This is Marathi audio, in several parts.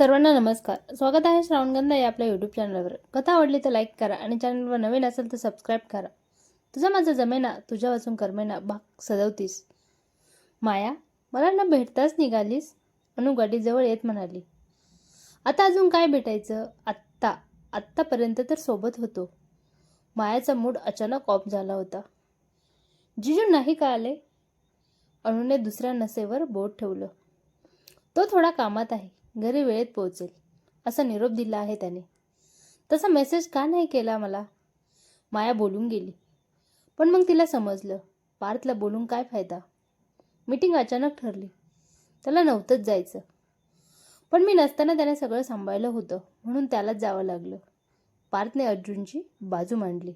सर्वांना नमस्कार. स्वागत आहे श्रावणगंधा या आपल्या यूट्यूब चॅनलवर कथा आवडली तर लाईक करा आणि चॅनलवर नवीन असेल तर सबस्क्राईब करा. तुझा माझा जमेना तुझ्या वाचून कर्मेना भाग सजवतीस. माया मला ना भेटताच निघालीस. अनु गाडीजवळ येत म्हणाली. आता अजून काय भेटायचं? आत्ता. आत्तापर्यंत तर सोबत होतो. मायाचा मूड अचानक ऑफ झाला होता. जिजू नाही का आले? अणूने दुसऱ्या नसेवर बोट ठेवलं. तो थोडा कामात आहे. घरी वेळेत पोहोचेल. असा निरोप दिला आहे त्याने. तसा मेसेज का नाही केला मला? माया बोलून गेली. पण मग तिला समजलं. पार्थला बोलून काय फायदा? मीटिंग अचानक ठरली. त्याला नव्हतंच जायचं. पण मी नसताना त्याने सगळं सांभाळलं होतं. म्हणून त्यालाच जावं लागलं. पार्थने अर्जुनची बाजू मांडली.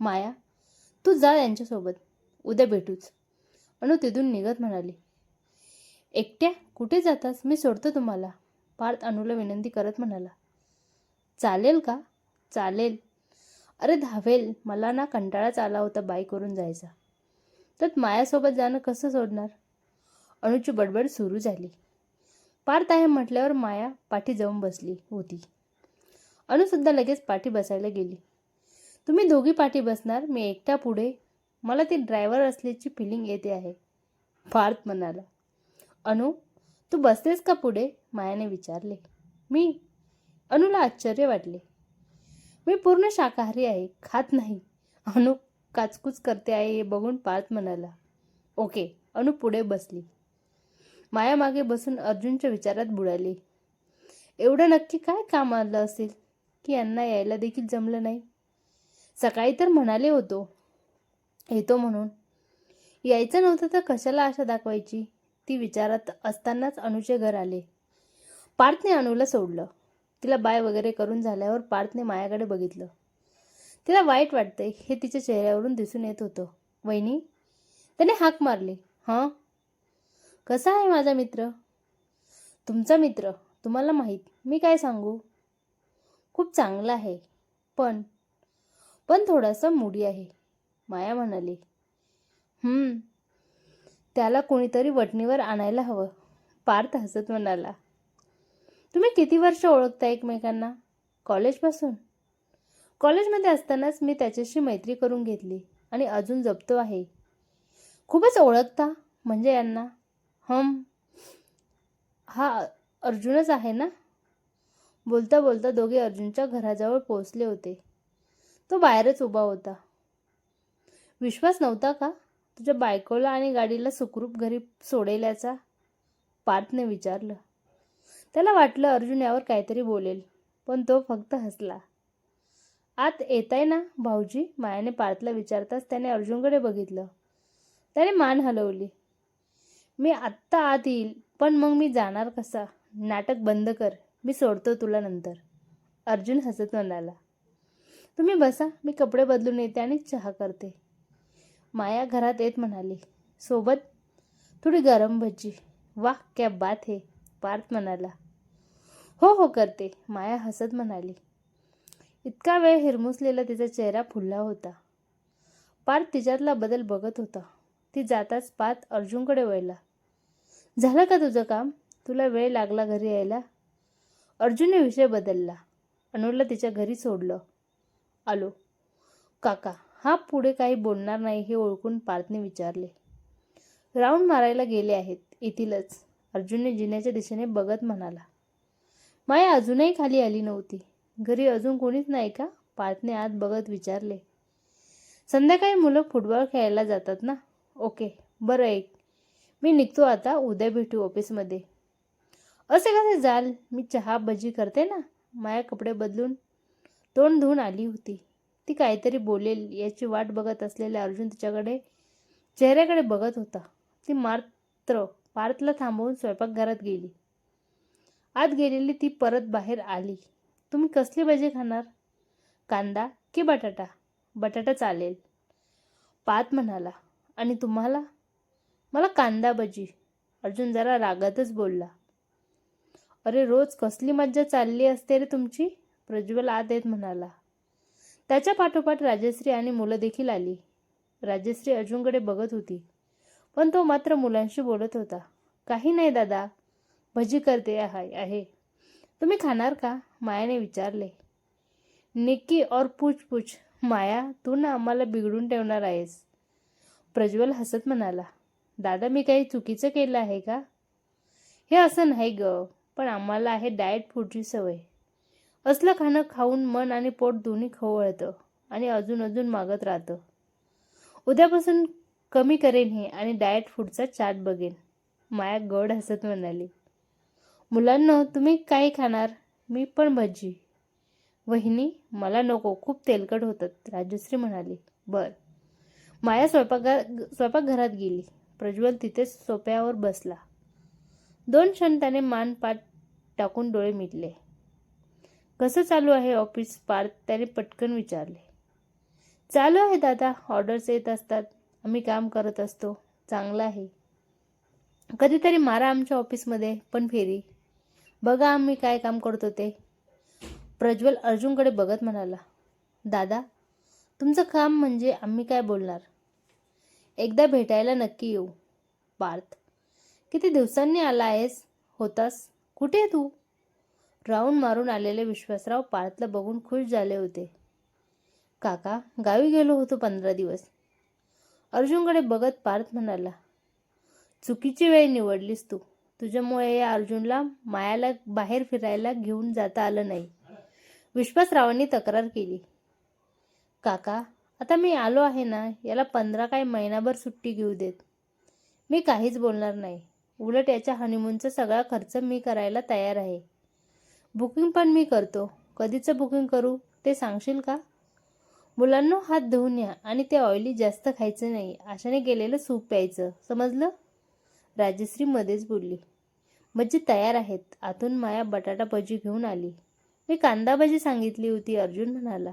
माया तू जा यांच्यासोबत. उद्या भेटूच. अणू तिथून निघत म्हणाली. एकट्या? कुठे जातास? मी सोडतो तुम्हाला. पार्थ अनुला विनंती करत म्हणाला. चालेल का? चालेल. अरे धावेल. मला ना कंटाळाच आला होता बाईकवरून जायचा. तर मायासोबत जाणं कसं सोडणार? अणूची बडबड सुरू झाली. पार्थ आहे म्हटल्यावर माया पाठी जाऊन बसली होती. अणूसुद्धा लगेच पाठी बसायला गेली. तुम्ही दोघी पाठी बसणार मी एकटा पुढे? मला ती ड्रायव्हर असल्याची फिलिंग येते आहे. पार्थ म्हणाला. अनु तू बसतेस का पुढे? मायाने विचारले. मी? अनुला आश्चर्य वाटले. मी पूर्ण शाकाहारी आहे खात नाही. अनु काचकूच करते आहे हे बघून पार्थ म्हणाला. ओके अनु पुढे बसली. माया मागे बसून अर्जुनच्या विचारात बुडाली. एवढं नक्की काय काम आलं असेल? की यांना यायला देखील जमलं नाही? सकाळी तर म्हणाले होतो. येतो म्हणून. यायचं नव्हतं तर कशाला आशा दाखवायची? ती विचारात असतानाच अनुचे घर आले. पार्थने अनुला सोडलं. तिला बाय वगैरे करून झाल्यावर पार्थने मायाकडे बघितलं. तिला वाईट वाटतंय हे तिच्या चेहऱ्यावरून दिसून येत होतं. वहिनी त्याने हाक मारली. हां? कसा आहे माझा मित्र? तुमचा मित्र? तुम्हाला माहीत. मी काय सांगू? खूप चांगला आहे. पण पण थोडासा मुडी आहे. माया म्हणाली. त्याला कोणीतरी वटणीवर आणायला हवं. पार्थ हसत म्हणाला तुम्ही किती वर्ष ओळखता एकमेकांना? कॉलेजपासून कॉलेजमध्ये असतानाच मी त्याच्याशी मैत्री करून घेतली आणि अजून जपतो आहे. खूपच ओळखता म्हणजे यांना? हम हा अर्जुनच आहे ना? बोलता बोलता दोघे अर्जुनच्या घराजवळ पोहोचले होते. तो बाहेरच उभा होता. विश्वास नव्हता का? तुझ्या बायकोला आणि गाडीला सुखरूप घरी सोडेल याचा पार्थने विचारलं. त्याला वाटलं अर्जुन यावर काहीतरी बोलेल पण तो फक्त हसला. आत येताय ना भाऊजी? मायाने पार्थला विचारताच त्याने अर्जुनकडे बघितलं. त्याने मान हलवली. मी आत्ता आत येईल पण मग मी जाणार कसा? नाटक बंद कर मी सोडतो तुला नंतर. अर्जुन हसत म्हणाला. तुम्ही बसा मी कपडे बदलून येते आणि चहा करते. माया घरात येत म्हणाली सोबत? थोडी गरम भजी. वा क्या बात हे पार्थ म्हणाला. हो हो करते माया हसत म्हणाली. इतका वेळ हिरमुसलेला तिचा चेहरा फुलला होता. पार्थ तिच्यातला बदल बघत होता. ती जाताच पार्थ अर्जुनकडे वळला. झालं का तुझं काम? तुला वेळ लागला घरी यायला? अर्जुनने विषय बदलला. अनुला तिच्या घरी सोडलं. आलो. काका हा पुढे काही बोलणार नाही हे ओळखून पार्थने विचारले. राऊंड मारायला गेले आहेत येथीलच अर्जुनने जिन्याच्या दिशेने बघत म्हणाला. माया अजूनही खाली आली नव्हती. घरी अजून कोणीच नाही का? पार्थने आत बघत विचारले. संध्याकाळी मुलं फुटबॉल खेळायला जातात ना? ओके बरं एक. मी निघतो आता उद्या भेटू ऑफिसमध्ये. असे कसे जाल? मी चहा भजी करते ना? माया कपडे बदलून तोंड धुवून आली होती. ती काहीतरी बोलेल याची वाट बघत असलेला अर्जुन तिच्याकडे चेहऱ्याकडे बघत होता. ती मात्र पार्थला थांबवून स्वयंपाकघरात गेली. आत गेलेली ती परत बाहेर आली. तुम्ही कसली भजी खाणार? कांदा की बटाटा? बटाटा चालेल. पात म्हणाला आणि तुम्हाला? मला कांदा भजी. अर्जुन जरा रागातच बोलला. अरे रोज कसली मज्जा चालली असते रे तुमची? प्रज्वल आत येत म्हणाला. त्याच्या पाठोपाठ राजश्री आणि मुलं देखील आली. राजश्री अर्जुनकडे बघत होती. पण तो मात्र मुलांशी बोलत होता. काही नाही दादा. भजी करते आहे आहे. तुम्ही खाणार का? मायाने विचारले. निक्की और पूछ पूछ. माया तू ना आम्हाला बिघडून ठेवणार आहेस. प्रज्वल हसत म्हणाला. दादा मी काही चुकीचं केलं आहे का? हे असं नाही ग. पण आम्हाला आहे डाएट फूडची सवय. असलं खाणं खाऊन मन आणि पोट दोन्ही खवळतं आणि अजून अजून मागत राहतं. उद्यापासून कमी करेन हे आणि डाएट फूडचा चाट बघेन. माया गड हसत म्हणाली. मुलांना तुम्ही काय खाणार? मी पण भजी. वहिनी मला नको खूप तेलकट होतात राजश्री म्हणाली. बर. माया स्वयंपाकघर स्वयंपाकघरात गेली. प्रज्वल तिथेच सोप्यावर बसला. दोन क्षण त्याने मान पाठ टाकून डोळे मिटले. कसं चालू आहे ऑफिस पार्थ? त्याने पटकन विचारले. चालू आहे दादा ऑर्डर्स येत असतात. आम्ही काम करत असतो. चांगलं आहे. कधीतरी मारा आमच्या ऑफिसमध्ये पण फेरी. बघा आम्ही काय काम करतो ते. प्रज्वल अर्जुनकडे बघत म्हणाला दादा तुमचं काम म्हणजे आम्ही काय बोलणार? एकदा भेटायला नक्की येऊ. पार्थ किती दिवसांनी आला आहेस? होतास? कुठे आहे तू? राऊंड मारून आलेले विश्वासराव पार्थला बघून खुश झाले होते. काका गावी गेलो होतो पंधरा दिवस. अर्जुनकडे बघत पार्थ म्हणाला चुकीची वेळ निवडलीस तू. तुझ्यामुळे या अर्जुनला मायाला बाहेर फिरायला घेऊन जाता आलं नाही. विश्वासरावांनी तक्रार केली काका आता मी आलो आहे ना याला पंधरा काय महिनाभर सुट्टी घेऊ देत. मी काहीच बोलणार नाही. उलट याच्या हनीमूनचा सगळा खर्च मी करायला तयार आहे. बुकिंग पण मी करतो. कधीचं बुकिंग करू ते सांगशील का? मुलांना हात धुवून या आणि ते ऑइली जास्त खायचं नाही. अशाने गेलेलं सूप प्यायचं. समजलं? राजश्री मध्येच बोलली. भजी तयार आहेत. आतून माया बटाटा भजी घेऊन आली. मी कांदा भजी सांगितली होती अर्जुन म्हणाला.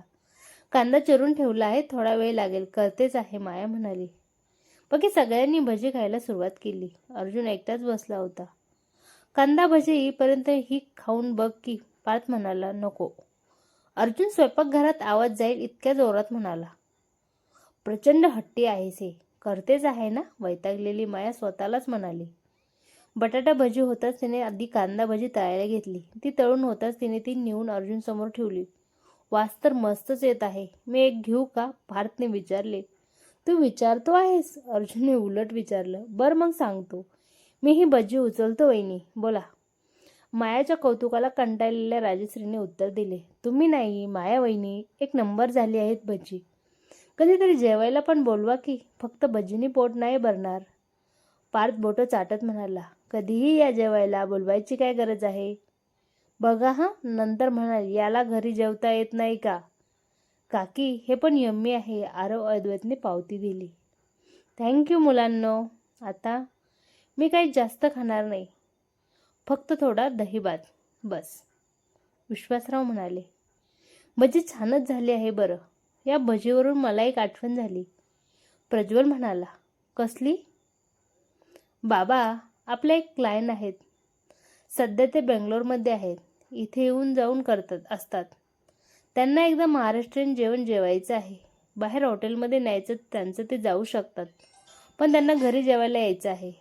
कांदा चिरून ठेवला आहे थोडा वेळ लागेल. करतेच आहे माया म्हणाली. बाकी सगळ्यांनी भजी खायला सुरुवात केली. अर्जुन एकटाच बसला होता. कांदा भजी येईपर्यंत ही खाऊन बघ की पार्थ म्हणाला नको. अर्जुन स्वयंपाकघरात आवाज जाईल इतक्या जोरात म्हणाला प्रचंड हट्टी आहेस हे. करतेच आहे ना? वैतागलेली माया स्वतःलाच म्हणाली. बटाटा भजी होताच तिने आधी कांदा भजी तळायला घेतली. ती तळून होताच तिने ती नेऊन अर्जुन समोर ठेवली. वास तर मस्तच येत आहे. मी एक घेऊ का? पार्थने विचारले. तू विचारतो आहेस? अर्जुनने उलट विचारलं. बरं मग सांगतो. मी ही भजी उचलतो वहिनी. बोला. मायाच्या कौतुकाला कंटाळलेल्या राजश्रीने उत्तर दिले. तुम्ही नाही माया वहिनी. एक नंबर झाली आहेत भजी कधीतरी जेवायला पण बोलवा की फक्त भजीनी पोट नाही भरणार. पार्थ बोटं चाटत म्हणाला. कधीही या जेवायला बोलवायची काय गरज आहे? बघा हां नंतर म्हणाल याला घरी जेवता येत नाही का? काकी हे पण यम्मी आहे आरव अद्वैतने पावती दिली. थँक्यू मुलांनो. आता मी काही जास्त खाणार नाही. फक्त थोडा दहीबात बस. विश्वासराव म्हणाले भजी छानच झाली आहे बरं. या भजीवरून मला एक आठवण झाली. प्रज्वल म्हणाला कसली? बाबा आपले एक क्लायंट आहेत. सध्या ते बेंगलोरमध्ये आहेत. इथे येऊन जाऊन करतात असतात. त्यांना एकदा महाराष्ट्रीयन जेवण जेवायचं आहे. बाहेर हॉटेलमध्ये न्यायचं त्यांचं ते जाऊ शकतात. पण त्यांना घरी जेवायला यायचं आहे.